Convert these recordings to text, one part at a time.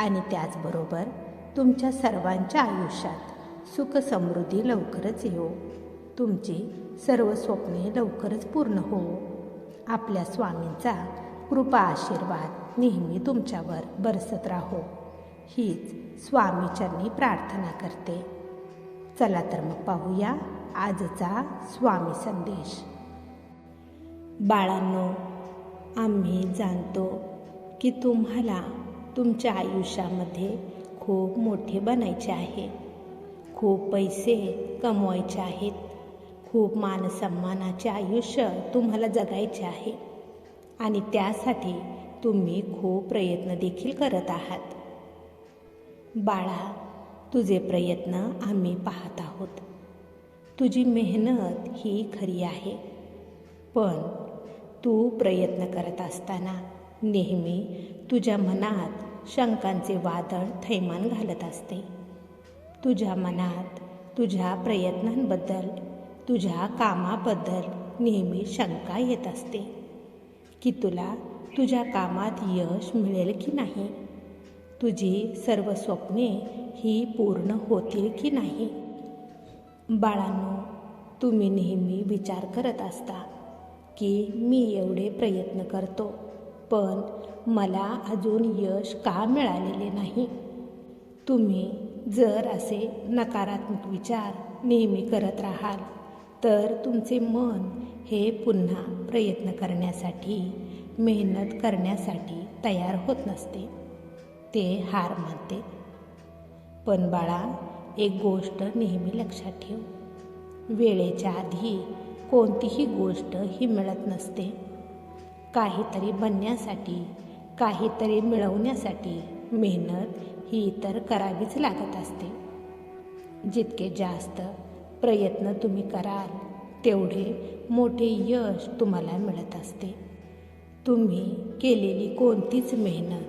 आणि त्याचबरोबर तुमच्या सर्वांच्या आयुष्यात सुख समृद्धी लवकरच येऊ तुमची सर्व स्वप्ने लवकरच पूर्ण हो आपल्या स्वामींचा कृपा आशीर्वाद नेहमी तुमच्यावर बरसत राहो. हीच स्वामीचरणी प्रार्थना करते. चला तर मग पाहूया आजचा स्वामी संदेश. बाळांनो आम्ही जाणतो की तुम्हाला तुमच्या आयुष्यामध्ये खूप मोठे बनायचे आहे. खूप पैसे कमवायचे आहेत. खूप मानसन्मानाचे आयुष्य तुम्हाला जगायचे आहे. आणि त्यासाठी तुम्ही खूप प्रयत्न देखील करत आहात. बाळा तुझे प्रयत्न आम्ही पाहत आहोत. तुझी मेहनत ही खरी आहे. पण तू प्रयत्न करत असताना नेहमी तुझ्या मनात शंकांचे वादळ थैमान घालत असते. तुझ्या मनात तुझ्या प्रयत्नांबद्दल तुझ्या कामाबद्दल नेहमी शंका येत असते. की तुला तुझ्या कामात यश मिळेल की नाही? तुझी सर्व स्वप्ने ही पूर्ण होतील की नाही? बाळांनो तुम्ही नेहमी विचार करत असता की मी एवढे प्रयत्न करतो पण मला अजून यश का मिळालेले नाही? तुम्ही जर असे नकारात्मक विचार नेहमी करत राहाल तर तुमचे मन हे पुन्हा प्रयत्न करण्यासाठी मेहनत करण्यासाठी तयार होत नसते. ते हार मानते. पण बाळा एक गोष्ट नेहमी लक्षात ठेव. वेळेच्या आधी कोणतीही गोष्ट ही मिळत नसते. काहीतरी बनण्यासाठी काहीतरी मिळवण्यासाठी मेहनत ही तर करावीच लागत असते. जितके जास्त प्रयत्न तुम्ही कराल तेवढे मोठे यश तुम्हाला मिळत असते. तुम्ही केलेली कोणतीच मेहनत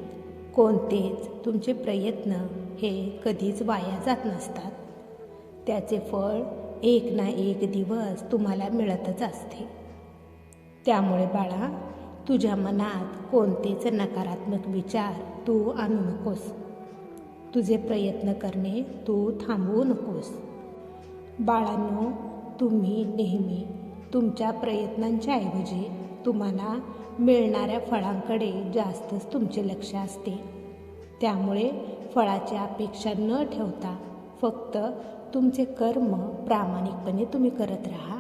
कोणतेच तुमचे प्रयत्न हे कधीच वाया जात नसतात. त्याचे फळ एक ना एक दिवस तुम्हाला मिळतच असते. त्यामुळे बाळा तुझ्या मनात कोणतेच नकारात्मक विचार तू आणू नकोस. तुझे प्रयत्न करणे तू थांबवू नकोस. बाळांनो तुम्ही नेहमी तुमच्या प्रयत्नांच्या ऐवजी तुम्हाला मिळणाऱ्या फळांकडे जास्तच तुमचे लक्ष असते. त्यामुळे फळाची अपेक्षा न ठेवता फक्त तुमचे कर्म प्रामाणिकपणे तुम्ही करत राहा.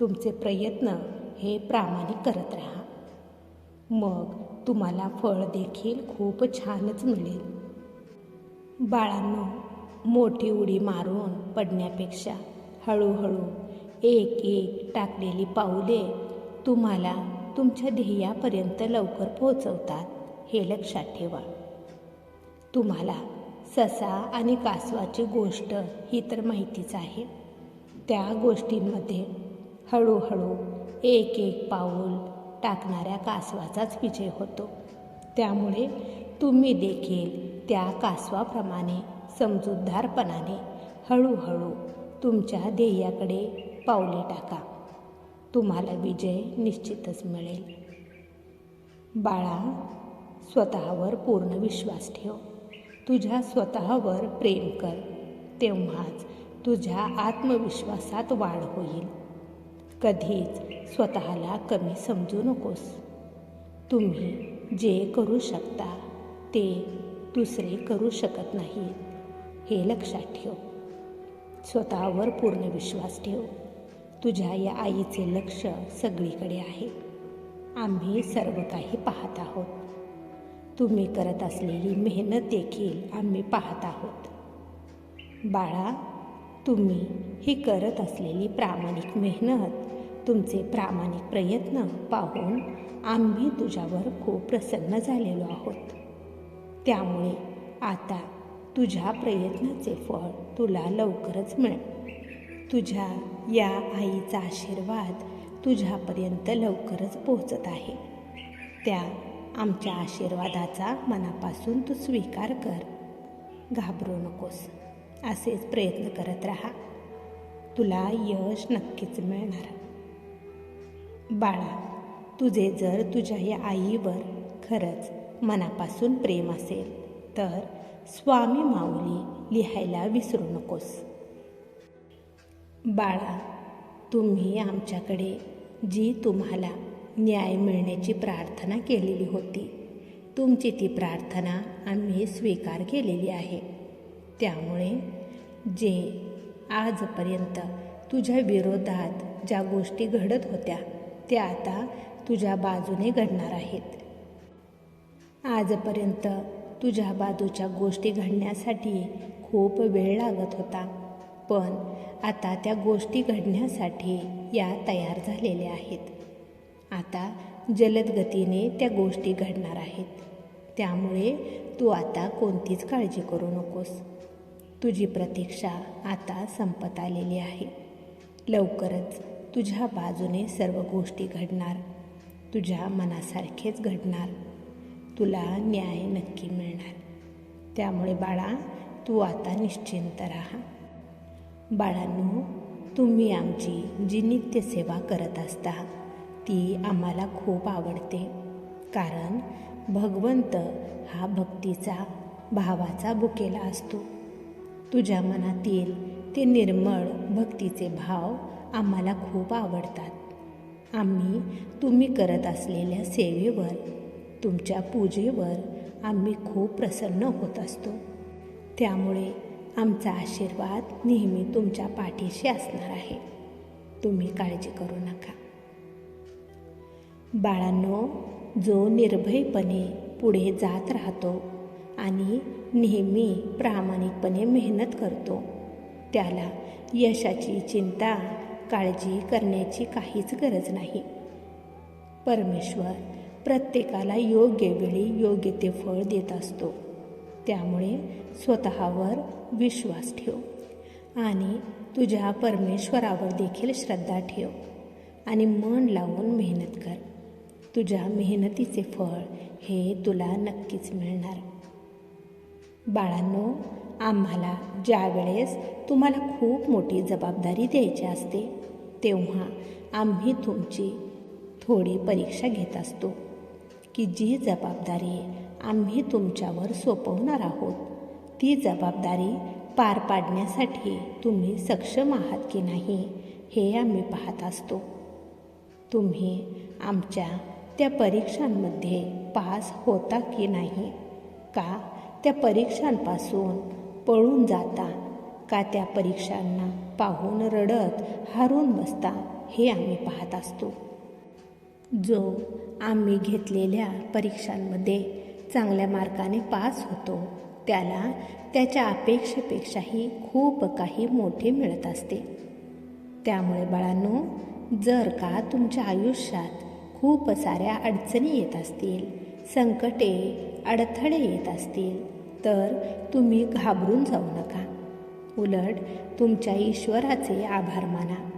तुमचे प्रयत्न हे प्रामाणिक करत राहा. मग तुम्हाला फळ देखील खूप छानच मिळेल. बाळांनो मोठी उडी मारून पडण्यापेक्षा हळूहळू एक एक टाकलेली पाऊले तुम्हाला तुमच्या ध्येयापर्यंत लवकर पोहोचवतात हे लक्षात ठेवा. तुम्हाला ससा आणि कासवाची गोष्ट ही तर माहितीच आहे. त्या गोष्टींमध्ये हळूहळू एक एक पाऊल टाकणाऱ्या कासवाचाच विजय होतो. त्यामुळे तुम्ही देखील त्या कासवाप्रमाणे समजूतदारपणाने हळूहळू तुमच्या ध्येयाकडे पावले टाका. तुम्हाला विजय निश्चितच मिळेल. बाळा स्वतःवर पूर्ण विश्वास ठेव. तुझ्या स्वतःवर प्रेम कर. तेव्हाच तुझ्या आत्मविश्वासात वाढ होईल. कधीच स्वतःला कमी समजू नकोस. तुम्ही जे करू शकता ते दुसरे करू शकत नाहीत हे लक्षात ठेव. स्वतःवर पूर्ण विश्वास ठेव. तुझ्या या आईचे लक्ष सगळीकडे आहे. आम्ही सर्व काही पाहत आहोत. तुम्ही करत असलेली मेहनत देखील आम्ही पाहत आहोत. बाळा तुम्ही ही करत असलेली प्रामाणिक मेहनत तुमचे प्रामाणिक प्रयत्न पाहून आम्ही तुझ्यावर खूप प्रसन्न झालेलो आहोत. त्यामुळे आता तुझ्या प्रयत्नाचे फळ तुला लवकरच मिळेल. तुझ्या या आईचा आशीर्वाद तुझ्यापर्यंत लवकरच पोहोचत आहे. त्या आमच्या आशीर्वादाचा मनापासून तू स्वीकार कर. घाबरू नकोस. असेच प्रयत्न करत राहा. तुला यश नक्कीच मिळणार. बाळा तुझे जर तुझ्या या आईवर खरंच मनापासून प्रेम असेल तर स्वामी माऊली लिहायला विसरू नकोस. बाळा तुम्ही आमच्याकडे जी तुम्हाला न्याय मिळण्याची प्रार्थना केलेली होती तुमची ती प्रार्थना आम्ही स्वीकार केलेली आहे. त्यामुळे जे आजपर्यंत तुझ्या विरोधात ज्या गोष्टी घडत होत्या त्या आता तुझ्या बाजूने घडणार आहेत. आजपर्यंत तुझ्या बाजूच्या गोष्टी घडण्यासाठी खूप वेळ लागत होता पण आता त्या गोष्टी घडण्यासाठी या तयार झालेल्या आहेत. आता जलद गतीने त्या गोष्टी घडणार आहेत. त्यामुळे तू आता कोणतीच काळजी करू नकोस. तुझी प्रतीक्षा आता संपत आलेली आहे. लवकरच तुझ्या बाजूने सर्व गोष्टी घडणार. तुझ्या मनासारखेच घडणार. तुला न्याय नक्की मिळणार. त्यामुळे बाळा तू आता निश्चिंत राहा. बाळांनो तुम्ही आमची जी नित्यसेवा करत असता ती आम्हाला खूप आवडते. कारण भगवंत हा भक्तीचा भावाचा बुकेला असतो. तुझ्या मनातील ते निर्मळ भक्तीचे भाव आम्हाला खूप आवडतात. आम्ही तुम्ही करत असलेल्या सेवेवर तुमच्या पूजेवर आम्ही खूप प्रसन्न होत असतो. त्यामुळे आमचा आशीर्वाद नेहमी तुमच्या पाठीशी असणार आहे. तुम्ही काळजी करू नका. बाळांनो जो निर्भयपणे पुढे जात राहतो आणि नेहमी प्रामाणिकपणे मेहनत करतो. त्याला यशाची चिंता काळजी करण्याची काहीच गरज नाही. परमेश्वर प्रत्येकाला योग्य वेळी योग्य ते फळ देत असतो. त्यामुळे स्वतःवर विश्वास ठेव आणि तुझ्या परमेश्वरावर देखील श्रद्धा ठेव आणि मन लावून मेहनत कर. तुझ्या मेहनतीचे फळ हे तुला नक्कीच मिळणार. बाळांनो आम्हाला ज्या वेळेस तुम्हाला खूप मोठी जबाबदारी द्यायची असते तेव्हा आम्ही तुमची थोडी परीक्षा घेत असतो की जी जबाबदारी आम्ही तुमच्यावर सोपवणार आहोत ती जबाबदारी पार पाडण्यासाठी तुम्ही सक्षम आहात की नाही हे आम्ही पाहत असतो. तुम्ही आमच्या त्या परीक्षांमध्ये पास होता की नाही? का त्या परीक्षांपासून पळून जाता का त्या परीक्षांना पाहून रडत हारून बसता हे आम्ही पाहत असतो. जो आम्ही घेतलेल्या परीक्षांमध्ये चांगल्या मार्काने पास होतो त्याला त्याच्या अपेक्षेपेक्षाही खूप काही मोठे मिळत असते. त्यामुळे बाळांनो जर का तुमच्या आयुष्यात खूप साऱ्या अडचणी येत असतील संकटे अडथळे येत असतील तर तुम्ही घाबरून जाऊ नका. उलट तुमच्या ईश्वराचे आभार माना.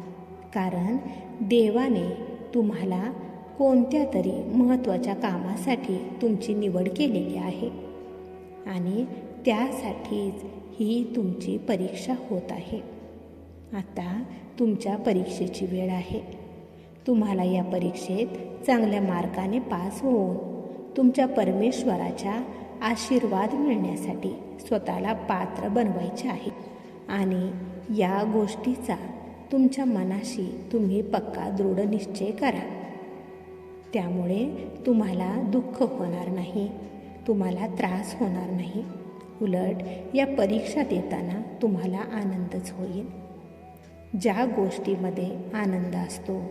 कारण देवाने तुम्हाला कोणत्या तरी महत्त्वाच्या कामासाठी तुमची निवड केलेली आहे. आणि त्यासाठीच ही तुमची परीक्षा होत आहे. आता तुमच्या परीक्षेची वेळ आहे. तुम्हाला या परीक्षेत चांगल्या मार्काने पास होऊन तुमच्या परमेश्वराच्या आशीर्वाद मिळण्यासाठी स्वतःला पात्र बनवायचे आहे. आणि या गोष्टीचा तुमच्या मनाशी तुम्ही पक्का दृढ निश्चय करा. त्यामुळे तुम्हाला दुःख होणार नाही तुम्हाला त्रास होणार नाही. उलट या परीक्षा देताना तुम्हाला आनंदच होईल. ज्या गोष्टीमध्ये आनंद असतो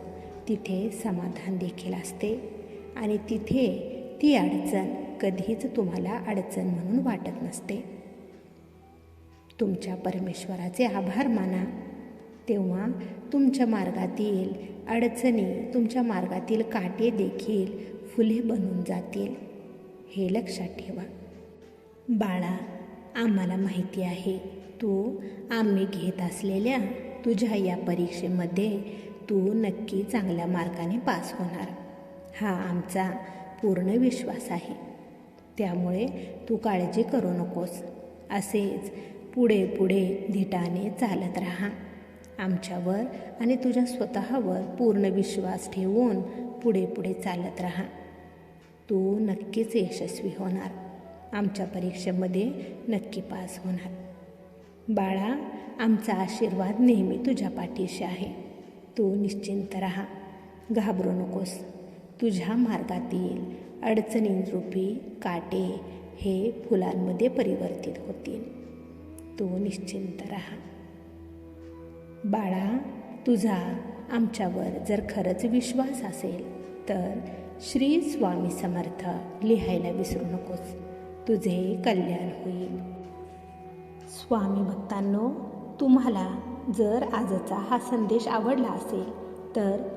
तिथे समाधान देखील असते आणि तिथे ती अडचण कधीच तुम्हाला अडचण म्हणून वाटत नसते. तुमच्या परमेश्वराचे आभार माना. तेव्हा तुमच्या मार्गातील अडचणी तुमच्या मार्गातील काटे देखील फुले बनून जातील. हे लक्षात ठेवा. बाळा आम्हाला माहिती आहे तू आम्ही घेत असलेल्या तुझ्या या परीक्षेमध्ये तू नक्की चांगल्या मार्गाने पास होणार. हा आमचा पूर्ण विश्वास आहे. त्यामुळे तू काळजी करू नकोस. असेच पुढे पुढे धिटाने चालत राहा. आमच्यावर आणि तुझ्या स्वतःवर पूर्ण विश्वास ठेवून पुढे पुढे चालत राहा. तू नक्कीच यशस्वी होणार. आमच्या परीक्षेमध्ये नक्की पास होणार. बाळा आमचा आशीर्वाद नेहमी तुझ्या पाठीशी आहे. तू निश्चिंत राहा. घाबरू नकोस. तुझ्या मार्गातील अडचणींरूपी काटे हे फुलांमध्ये परिवर्तित होतील. तू निश्चिंत राहा. बाळा तुझा आमच्यावर जर खरंच विश्वास असेल तर श्री स्वामी समर्थ लिहायला विसरू नकोस. तुझे कल्याण होईल. स्वामी भक्तांनो तुम्हाला जर आजचा हा संदेश आवडला असेल तर